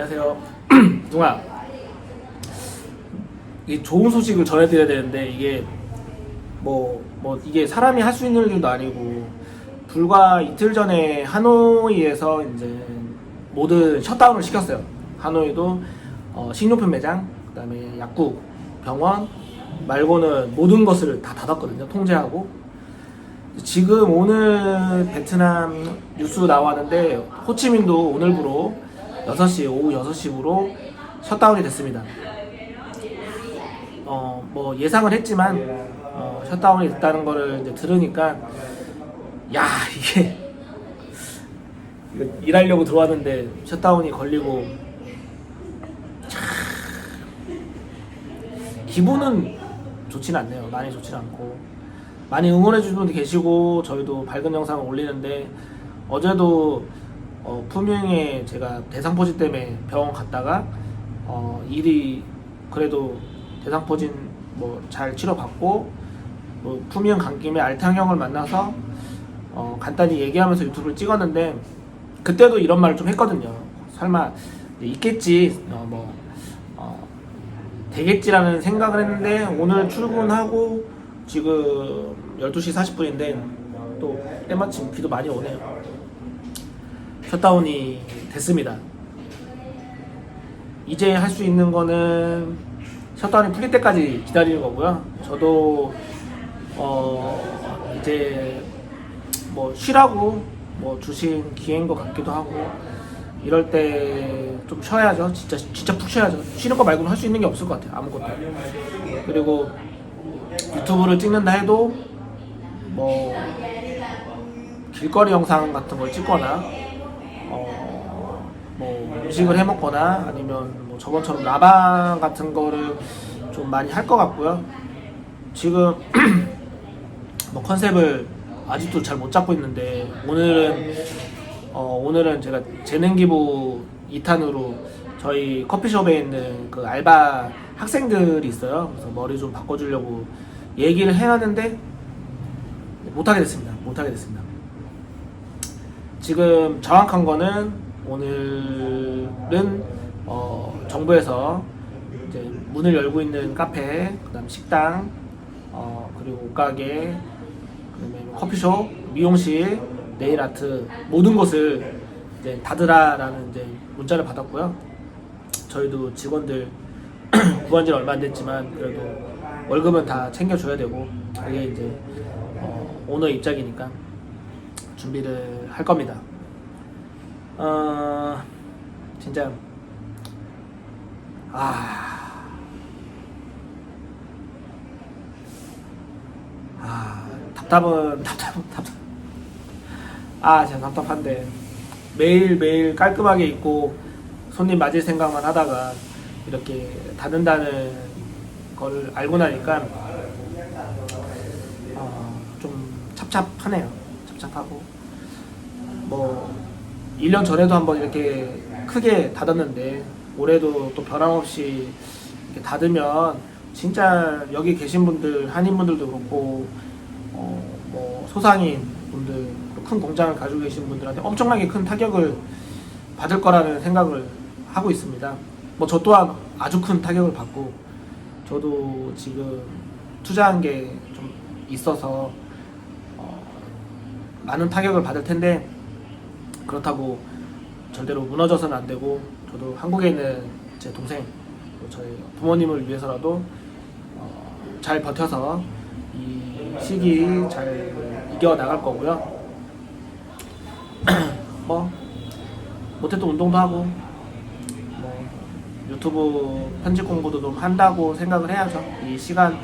안녕하세요. 동아. 이 좋은 소식을 전해드려야 되는데 이게 뭐, 뭐 이게 사람이 할 수 있는 일도 아니고 불과 이틀 전에 하노이에서 이제 모든 셧다운을 시켰어요. 하노이도 어, 식료품 매장, 그다음에 약국, 병원 말고는 모든 것을 다 닫았거든요. 통제하고 지금 오늘 베트남 뉴스 나왔는데 호치민도 오늘부로 6시 오후 6시부로 셧다운이 됐습니다. 어 뭐 예상을 했지만 어, 셧다운이 됐다는 거를 이제 들으니까 야 이게 일하려고 들어왔는데 셧다운이 걸리고 참 기분은 좋지는 않네요. 많이 좋지는 않고 많이 응원해 주신 분도 계시고 저희도 밝은 영상을 올리는데 어제도 어, 품유행에 제가 대상포진 때문에 병원 갔다가 어, 일이 그래도 대상포진 뭐 잘 치료받고 뭐 품유행 간 김에 알탕 형을 만나서 어, 간단히 얘기하면서 유튜브를 찍었는데 그때도 이런 말을 좀 했거든요. 설마 있겠지 어, 뭐 어, 되겠지라는 생각을 했는데 오늘 출근하고 지금 12시 40분인데 또 때마침 비도 많이 오네요. 셧다운이 됐습니다. 이제 할 수 있는 거는 셧다운이 풀릴 때까지 기다리는 거고요. 저도 어 이제 뭐 쉬라고 뭐 주신 기회인 것 같기도 하고 이럴 때 좀 쉬어야죠. 진짜 진짜 푹 쉬어야죠. 쉬는 거 말고는 할 수 있는 게 없을 것 같아요. 아무것도. 그리고 유튜브를 찍는다 해도 뭐 길거리 영상 같은 걸 찍거나 어, 뭐 음식을 해 먹거나 아니면 뭐 저번처럼 라방 같은 거를 좀 많이 할 것 같고요. 지금 뭐 컨셉을 아직도 잘 못 잡고 있는데 오늘은 어, 오늘은 제가 재능 기부 2탄으로 저희 커피숍에 있는 그 알바 학생들이 있어요. 그래서 머리 좀 바꿔주려고 얘기를 해놨는데 못하게 됐습니다. 못하게 됐습니다. 지금 정확한 거는 오늘은 어, 정부에서 이제 문을 열고 있는 카페, 그다음 식당, 어, 그리고 옷가게, 그다음에 커피숍, 미용실, 네일 아트 모든 곳을 이제 닫으라라는 이제 문자를 받았고요. 저희도 직원들 구한 지는 얼마 안 됐지만 그래도 월급은 다 챙겨줘야 되고 그게 이제 어, 오너 입장이니까 준비를 할 겁니다. 어, 진짜 아, 아 답답은 답답은 답답. 아 진짜 답답한데 매일 매일 깔끔하게 입고 손님 맞을 생각만 하다가 이렇게 닫는다는 걸 알고 나니까 어, 좀 찹찹하네요. 찹찹하고 뭐 1년 전에도 한번 이렇게 크게 닫았는데 올해도 또 변함없이 이렇게 닫으면 진짜 여기 계신 분들 한인분들도 그렇고 어, 뭐 소상인 분들 큰 공장을 가지고 계신 분들한테 엄청나게 큰 타격을 받을 거라는 생각을 하고 있습니다. 뭐 저 또한 아주 큰 타격을 받고 저도 지금 투자한 게 좀 있어서 어, 많은 타격을 받을 텐데 그렇다고 절대로 무너져서는 안 되고 저도 한국에 있는 제 동생 저희 부모님을 위해서라도 어, 잘 버텨서 이 시기 잘 이겨 나갈 거고요. 뭐 못해도 운동도 하고 뭐 유튜브 편집 공부도 좀 한다고 생각을 해야죠. 이 시간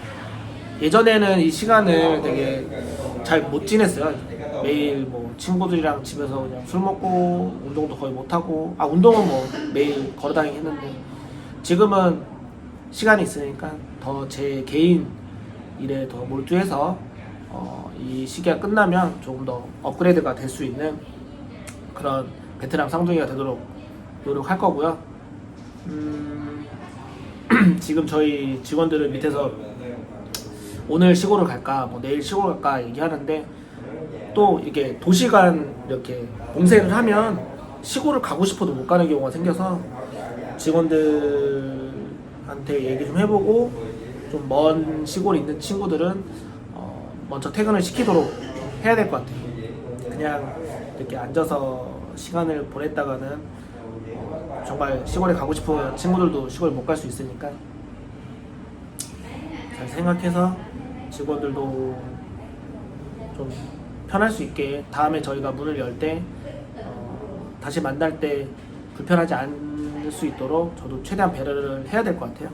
예전에는 이 시간을 되게 잘 못 지냈어요. 매일 뭐 친구들이랑 집에서 그냥 술 먹고 운동도 거의 못 하고 아 운동은 뭐 매일 걸어다니긴 했는데 지금은 시간이 있으니까 더 제 개인 일에 더 몰두해서 어, 이 시기가 끝나면 조금 더 업그레이드가 될 수 있는 그런 베트남 쌍둥이가 되도록 노력할 거고요. 음, 지금 저희 직원들은 밑에서 오늘 시골을 갈까, 뭐 내일 시골 갈까 얘기하는데 또 이게 도시간 이렇게 봉쇄를 하면 시골을 가고 싶어도 못 가는 경우가 생겨서 직원들한테 얘기 좀 해보고 좀 먼 시골에 있는 친구들은 어, 먼저 퇴근을 시키도록 해야 될 것 같아요. 그냥 이렇게 앉아서 시간을 보냈다가는 어, 정말 시골에 가고 싶은 친구들도 시골 못 갈 수 있으니까 잘 생각해서 직원들도 좀 편할 수 있게 다음에 저희가 문을 열때 어, 다시 만날 때 불편하지 않을 수 있도록 저도 최대한 배려를 해야 될 것 같아요.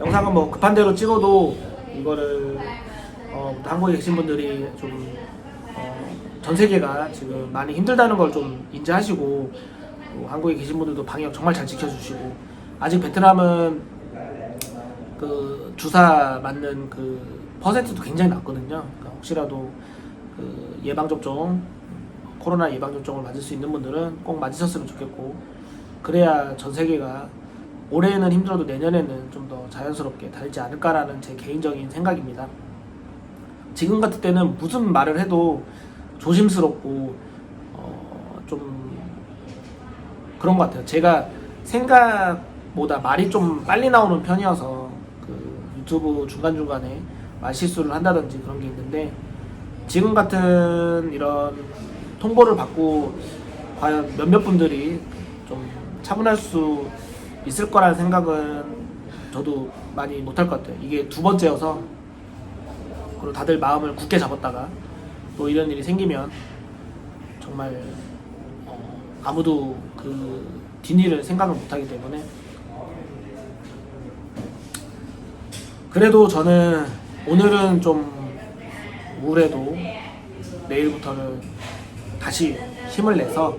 영상은 뭐 급한 대로 찍어도 이거를 어, 한국에 계신 분들이 좀 어, 전 세계가 지금 많이 힘들다는 걸 좀 인지하시고 또 한국에 계신 분들도 방역 정말 잘 지켜주시고 아직 베트남은 그 주사 맞는 그 퍼센트도 굉장히 낮거든요. 그러니까 혹시라도 그 예방 접종 코로나 예방 접종을 맞을 수 있는 분들은 꼭 맞으셨으면 좋겠고 그래야 전 세계가 올해는 힘들어도 내년에는 좀 더 자연스럽게 달지 않을까라는 제 개인적인 생각입니다. 지금 같을 때는 무슨 말을 해도 조심스럽고 어, 좀 그런 것 같아요. 제가 생각보다 말이 좀 빨리 나오는 편이어서 그 유튜브 중간 중간에 말 실수를 한다든지 그런 게 있는데 지금 같은 이런 통보를 받고 과연 몇몇 분들이 좀 차분할 수 있을 거라는 생각은 저도 많이 못할 것 같아요. 이게 두 번째여서 그리고 다들 마음을 굳게 잡았다가 또 이런 일이 생기면 정말 어, 아무도 그 뒷일을 생각을 못하기 때문에 그래도 저는 오늘은 좀 우울해도 내일부터는 다시 힘을 내서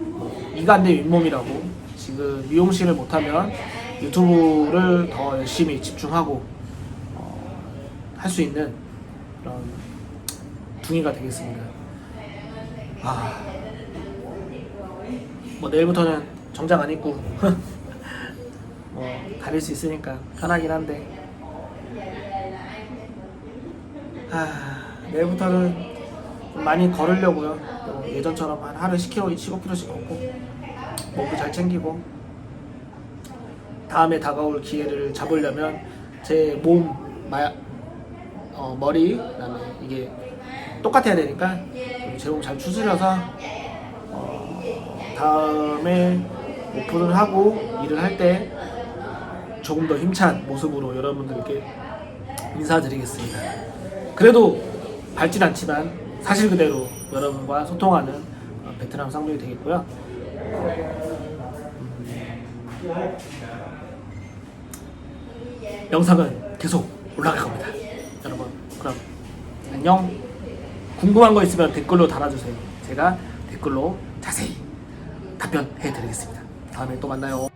어, 이가 내 윗몸이라고 지금 미용실을 못하면 유튜브를 더 열심히 집중하고 할 수 있는 그런 둥이가 되겠습니다. 아, 뭐 내일부터는 정장 안 입고 뭐 다닐 수 있으니까 편하긴 한데 아, 내일부터는 좀 많이 걸으려고요. 또 예전처럼 한 하루 10km, 15km씩 걷고 먹고 잘 챙기고 다음에 다가올 기회를 잡으려면 제몸 어, 머리 그다음에 이게 똑같아야 되니까 제 몸 잘 추스려서 어, 다음에 오픈을 하고 일을 할 때 조금 더 힘찬 모습으로 여러분들께 인사드리겠습니다. 그래도 밝진 않지만 사실 그대로 여러분과 소통하는 어, 베트남 쌍둥이 되겠고요. 영상은 계속 올라갈 겁니다. 여러분, 그럼 안녕. 궁금한 거 있으면 댓글로 달아주세요. 제가 댓글로 자세히 답변해 드리겠습니다. 다음에 또 만나요.